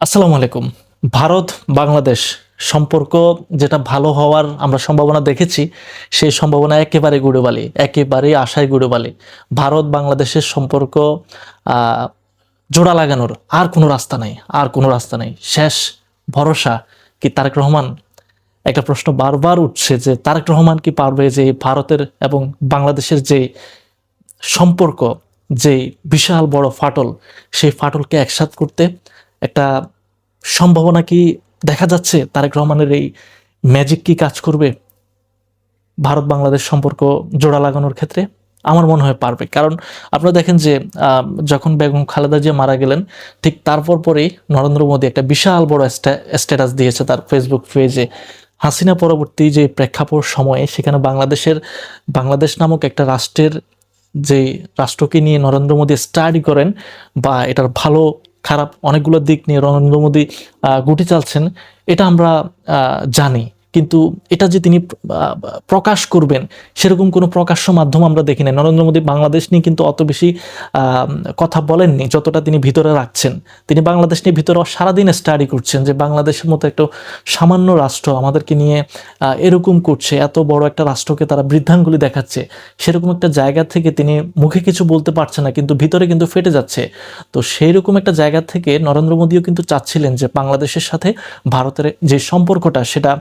আসসালামু আলাইকুম। ভারত, বাংলাদেশ সম্পর্ক যেটা ভালো হওয়ার আমরা সম্ভাবনা দেখেছি, সেই সম্ভাবনা একেবারে গুড়োবালি একেবারে আশায় গুড়োবালি ভারত, বাংলাদেশের সম্পর্ক জোড়া লাগানোর আর কোনো রাস্তা নেই, আর কোনো রাস্তা নেই। শেষ ভরসা কি তারেক রহমান? একটা প্রশ্ন বারবার উঠছে যে তারেক রহমান কি পারবে যে ভারতের এবং বাংলাদেশের যে সম্পর্ক, যে বিশাল বড় ফাটল, সেই ফাটলকে একসাথ করতে? একটা সম্ভাবনা কি দেখা যাচ্ছে? তারেক রহমানের এই ম্যাজিক কি কাজ করবে? ভারত বাংলাদেশ সম্পর্ক জোড়া লাগানোর ক্ষেত্রে আমার মনে হয় পারবে। কারণ আপনারা দেখেন যে যখন বেগম খালেদা জিয়া মারা গেলেন, ঠিক তারপর পরেই নরেন্দ্র মোদী একটা বিশাল বড় স্ট্যাটাস দিয়েছে তার ফেসবুক পেজে হাসিনা পরবর্তী যে প্রেক্ষাপট সময়ে সেখানে বাংলাদেশের, বাংলাদেশ নামক একটা রাষ্ট্রের যে রাষ্ট্রকে নিয়ে নরেন্দ্র মোদী স্টাডি করেন বা এটার ভালো খারাপ অনেকগুলো দিক নিয়ে নরেন্দ্র মোদী গুটি চালছেন এটা আমরা জানি। কিন্তু এটা যে তিনি প্রকাশ করবেন, সেরকম কোনো প্রকাশ্য মাধ্যম আমরা দেখি না নরেন্দ্র মোদী বাংলাদেশ নিয়ে কিন্তু অত বেশি কথা বলেননি, যতটা তিনি ভিতরে রাখছেন। তিনি বাংলাদেশ নিয়ে ভিতরে সারাদিন স্টাডি করছেন যে বাংলাদেশের মতো একটা সামান্য রাষ্ট্র আমাদেরকে নিয়ে এরকম করছে, এত বড় একটা রাষ্ট্রকে তারা বৃদ্ধাঙ্গুলি দেখাচ্ছে। সেরকম একটা জায়গা থেকে তিনি মুখে কিছু বলতে পারছে না, কিন্তু ভিতরে কিন্তু ফেটে যাচ্ছে। তো সেই রকম একটা জায়গা থেকে নরেন্দ্র মোদীও কিন্তু চাচ্ছিলেন যে বাংলাদেশের সাথে ভারতের যে সম্পর্কটা, সেটা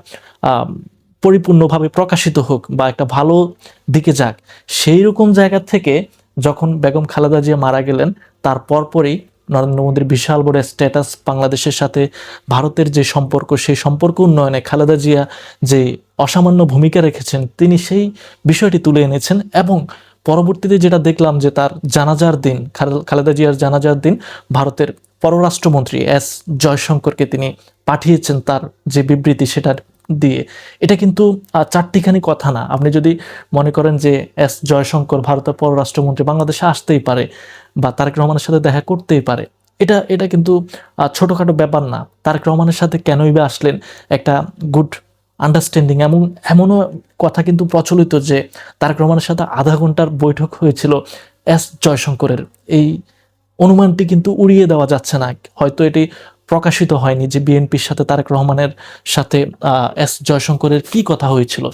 পরিপূর্ণভাবে প্রকাশিত হোক বা একটা ভালো দিকে যাক সেই রকম জায়গা থেকে যখন বেগম খালেদা জিয়া মারা গেলেন, তার পরপরই নরেন্দ্র মোদীর বিশাল বড় স্ট্যাটাস বাংলাদেশের সাথে ভারতের যে সম্পর্ক, সেই সম্পর্ক উন্নয়নে খালেদা জিয়া যে অসামান্য ভূমিকা রেখেছেন, তিনি সেই বিষয়টি তুলে এনেছেন এবং পরবর্তীতে যেটা দেখলাম যে তার জানাজার দিন খাল- খালেদা জিয়ার জানাজার দিন ভারতের পররাষ্ট্রমন্ত্রী এস জয়শঙ্করকে তিনি পাঠিয়েছেন, তার যে বিবৃতি সেটা দিয়ে। এটা কিন্তু চারটিখানি কথা না। আপনি যদি মনে করেন যে এস জয়শঙ্কর ভারতের পররাষ্ট্রমন্ত্রী বাংলাদেশে আসতেই পারে বা তারেক রহমানের সাথে দেখা করতেই পারে, এটা এটা কিন্তু ছোটখাটো ব্যাপার না। তারেক রহমানের সাথে কেনই বা আসলেন একটা গুড আন্ডারস্ট্যান্ডিং এমন, এমনও কথা কিন্তু প্রচলিত যে তারেক রহমানের সাথে আধা ঘণ্টার বৈঠক হয়েছিল এস জয়শঙ্করের। এই অনুমানটি কিন্তু উড়িয়ে দেওয়া যাচ্ছে না। হয়তো এটি প্রকাশিত হয়নি যে বিএনপির সাথে তারেক রহমানের সাথে এস জয়শঙ্করের কি কথা হয়েছিল।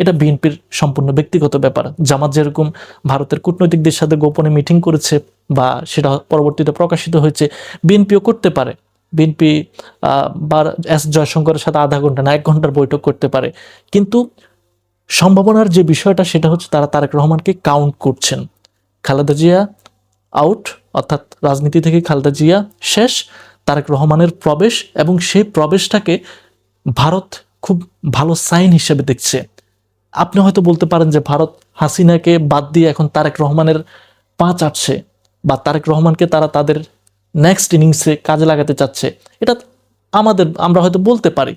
এটা বিএনপির সম্পূর্ণ ব্যক্তিগত ব্যাপার। জামাত যেরকম ভারতের কূটনৈতিকদের সাথে গোপনে মিটিং করেছে বা সেটা পরবর্তীতে প্রকাশিত হয়েছে, বিএনপিও করতে পারে। বিএনপি বা এস জয়শঙ্করের সাথে আধা ঘণ্টা না, এক ঘণ্টার বৈঠক করতে পারে। কিন্তু সম্ভাবনার যে বিষয়টা সেটা হচ্ছে তারা তারেক রহমানকে কাউন্ট করছেন। খালেদা জিয়া আউট অর্থাৎ রাজনীতি থেকে খালেদা জিয়া শেষ তারেক রহমানের প্রবেশ এবং সেই প্রবেশটাকে ভারত খুব ভালো সাইন হিসেবে দেখছে। আপনি হয়তো বলতে পারেন যে ভারত হাসিনাকে বাদ দিয়ে এখন তারেক রহমানের পা চাটছে বা তারেক রহমানকে তারা তাদের নেক্সট ইনিংসে কাজে লাগাতে চাচ্ছে। এটা আমাদের, আমরা হয়তো বলতে পারি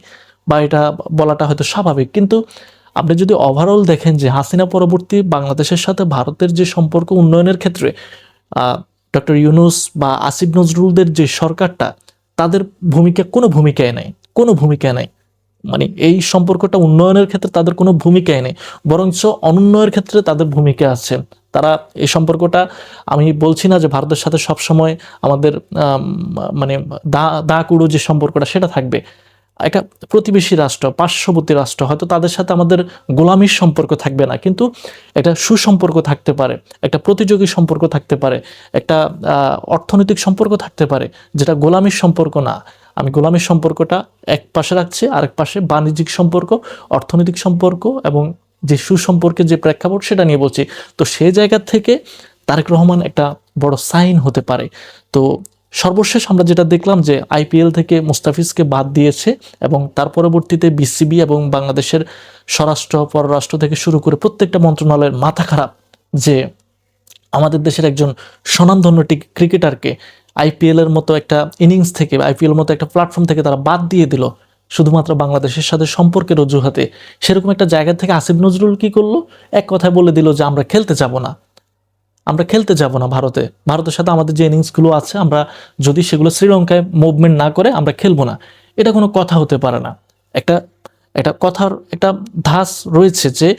বা এটা বলাটা হয়তো স্বাভাবিক। কিন্তু আপনি যদি ওভারঅল দেখেন যে হাসিনা পরবর্তী বাংলাদেশের সাথে ভারতের যে সম্পর্ক উন্নয়নের ক্ষেত্রে ডক্টর ইউনুস বা আসিফ নজরুলদের যে সরকারটা তাদের ভূমিকা কোনো ভূমিকায় নাই, কোনো ভূমিকায় নাই। মানে এই সম্পর্কটা উন্নয়নের ক্ষেত্রে তাদের কোনো ভূমিকায় নেই, বরঞ্চ অনুন্নয়ের ক্ষেত্রে তাদের ভূমিকা আছে। তারা এই সম্পর্কটা, আমি বলছি না যে ভারতের সাথে সবসময় আমাদের মানে দা দা কুড়ো যে সম্পর্কটা, সেটা থাকবে। একটা প্রতিবেশী রাষ্ট্র, পার্শ্ববর্তী রাষ্ট্র, হয়তো তাদের সাথে আমাদের গোলামির সম্পর্ক থাকবে না, কিন্তু একটা সুসম্পর্ক থাকতে পারে, একটা প্রতিযোগী সম্পর্ক থাকতে পারে, একটা অর্থনৈতিক সম্পর্ক থাকতে পারে, যেটা গোলামির সম্পর্ক না। আমি গোলামির সম্পর্কটা এক পাশে রাখছি, আরেক পাশে বাণিজ্যিক সম্পর্ক, অর্থনৈতিক সম্পর্ক এবং যে সুসম্পর্কের যে প্রেক্ষাপট সেটা নিয়ে বলছি। তো সেই জায়গা থেকে তারেক রহমান একটা বড় সাইন হতে পারে। তো সর্বশেষ আমরা যেটা দেখলাম যে আইপিএল থেকে মুস্তাফিজকে বাদ দিয়েছে এবং তার পরবর্তীতে বিসিবি এবং বাংলাদেশের স্বরাষ্ট্র, পররাষ্ট্র থেকে শুরু করে প্রত্যেকটা মন্ত্রণালয়ের মাথা খারাপ যে আমাদের দেশের একজন স্বনামধন্য ক্রিকেটারকে আইপিএল এর মতো একটা ইনিংস থেকে আইপিএল মতো একটা প্ল্যাটফর্ম থেকে তারা বাদ দিয়ে দিল। শুধুমাত্র বাংলাদেশের সাথে সম্পর্কের অজুহাতে। সেরকম একটা জায়গা থেকে আসিফ নজরুল কি করল? এক কথায় বলে দিল যে আমরা খেলতে যাব না। আমরা খেলতে যাব না ভারতে। ভারতের সাথে আমাদের যে ইনিংসগুলো আছে, আমরা যদি সেগুলো শ্রীলঙ্কায় মুভমেন্ট না করে আমরা খেলব না। এটা কোনো কথা হতে পারে না। একটা একটা কথার, একটা ধাস রয়েছে যে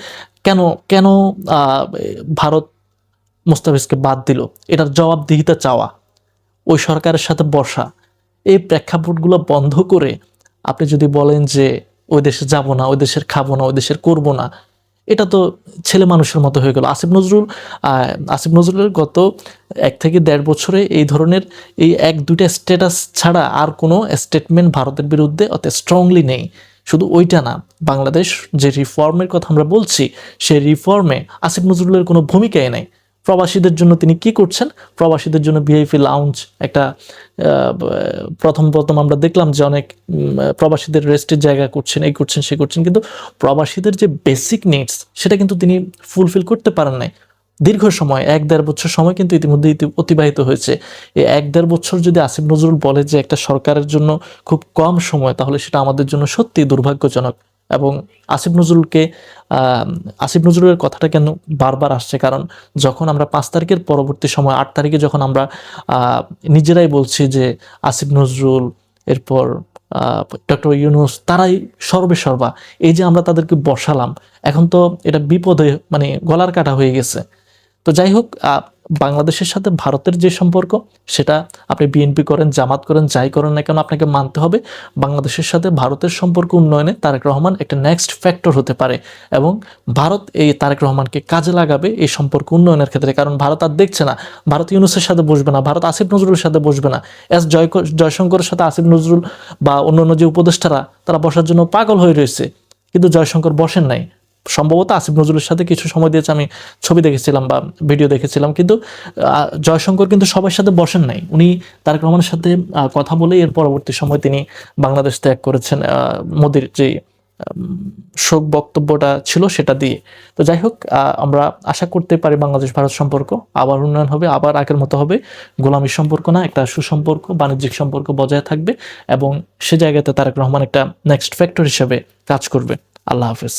কেন কেন ভারত মুস্তাফিজকে বাদ দিল? এটার জবাবদিহিতা চাওয়া। ওই সরকারের সাথে বসা। এই প্রেক্ষাপটগুলো বন্ধ করে আপনি যদি বলেন যে ওই দেশে যাব না, ওই দেশের খাব না, ওই দেশের করব না এটা তো ছেলে মানুষের মতো হয়ে গেল। আসিফ নজরুল আসিফ নজরুলের গত এক থেকে দেড় বছরে এই ধরনের এই এক দুইটা স্ট্যাটাস ছাড়া আর কোনো স্টেটমেন্ট ভারতের বিরুদ্ধে অত স্ট্রংলি নেই। শুধু ওইটা না, বাংলাদেশ যে রিফর্মের কথা আমরা বলছি, সেই রিফর্মে আসিফ নজরুলের কোনো ভূমিকাই নেই। প্রবাসীদের জন্য তিনি কি করছেন? প্রবাসীদের জন্য ভিআইপি লাউঞ্জ একটা প্রথম প্রথম আমরা দেখলাম যে অনেক প্রবাসীদের রেস্টের জায়গা করছেন, এই করছেন, সে করছেন। কিন্তু প্রবাসীদের যে বেসিক নিডস সেটা কিন্তু তিনি ফুলফিল করতে পারেন নাই। দীর্ঘ সময়, এক দেড় বছর সময় কিন্তু ইতিমধ্যে অতিবাহিত হয়েছে। এই এক দেড় বছর যদি আসিফ নজরুল বলে যে একটা সরকারের জন্য খুব কম সময়, তাহলে সেটা আমাদের জন্য সত্যি দুর্ভাগ্যজনক। এবং আসিফ নজরুলকে আসিফ নজরুলের কথাটা কেন বারবার আসছে? কারণ যখন আমরা পাঁচ তারিখের পরবর্তী সময়, আট তারিখে যখন আমরা নিজেরাই বলছি যে আসিফ নজরুল, এরপর ডক্টর ইউনুস, তারাই সর্বে সর্বা এই যে আমরা তাদেরকে বসালাম, এখন তো এটা বিপদে মানে গলার কাটা হয়ে গেছে। তো যাই হোক বাংলাদেশের সাথে ভারতের যে সম্পর্ক, সেটা আপনি বিএনপি করেন, জামাত করেন, যাই করেন না কেন আপনাকে মানতে হবে। বাংলাদেশের সাথে ভারতের সম্পর্ক উন্নয়নে তারেক রহমান একটা নেক্সট ফ্যাক্টর হতে পারে এবং ভারত এই তারেক রহমানকে কাজে লাগাবে এই সম্পর্ক উন্নয়নের ক্ষেত্রে। কারণ ভারত আর দেখছে না, ভারত ইউনুসের সাথে বসবে না, ভারত আসিফ নজরুলের সাথে বসবে না। এস জয় জয়শঙ্করের সাথে আসিফ নজরুল বা অন্যান্য যে উপদেষ্টারা, তারা বসার জন্য পাগল হয়ে রয়েছে। কিন্তু জয়শঙ্কর বসেন নাই। সম্ভবত আসিফ নজরুলের সাথে কিছু সময় দিয়েছে, আমি ছবি দেখেছিলাম বা ভিডিও দেখেছিলাম, কিন্তু জয়শঙ্কর কিন্তু সবার সাথে বসেন নাই। উনি তারেক রহমানের সাথে কথা বলে এর পরবর্তী সময় তিনি বাংলাদেশ ত্যাগ করেছেন মোদির যে শোক বক্তব্যটা ছিল সেটা দিয়ে। তো যাই হোক আমরা আশা করতে পারি বাংলাদেশ ভারত সম্পর্ক আবার উন্নয়ন হবে, আবার আগের মতো হবে। গোলামীর সম্পর্ক না, একটা সুসম্পর্ক, বাণিজ্যিক সম্পর্ক বজায় থাকবে এবং সে জায়গাতে তারেক রহমান একটা নেক্সট ফ্যাক্টর হিসেবে কাজ করবে। আল্লাহ হাফেজ।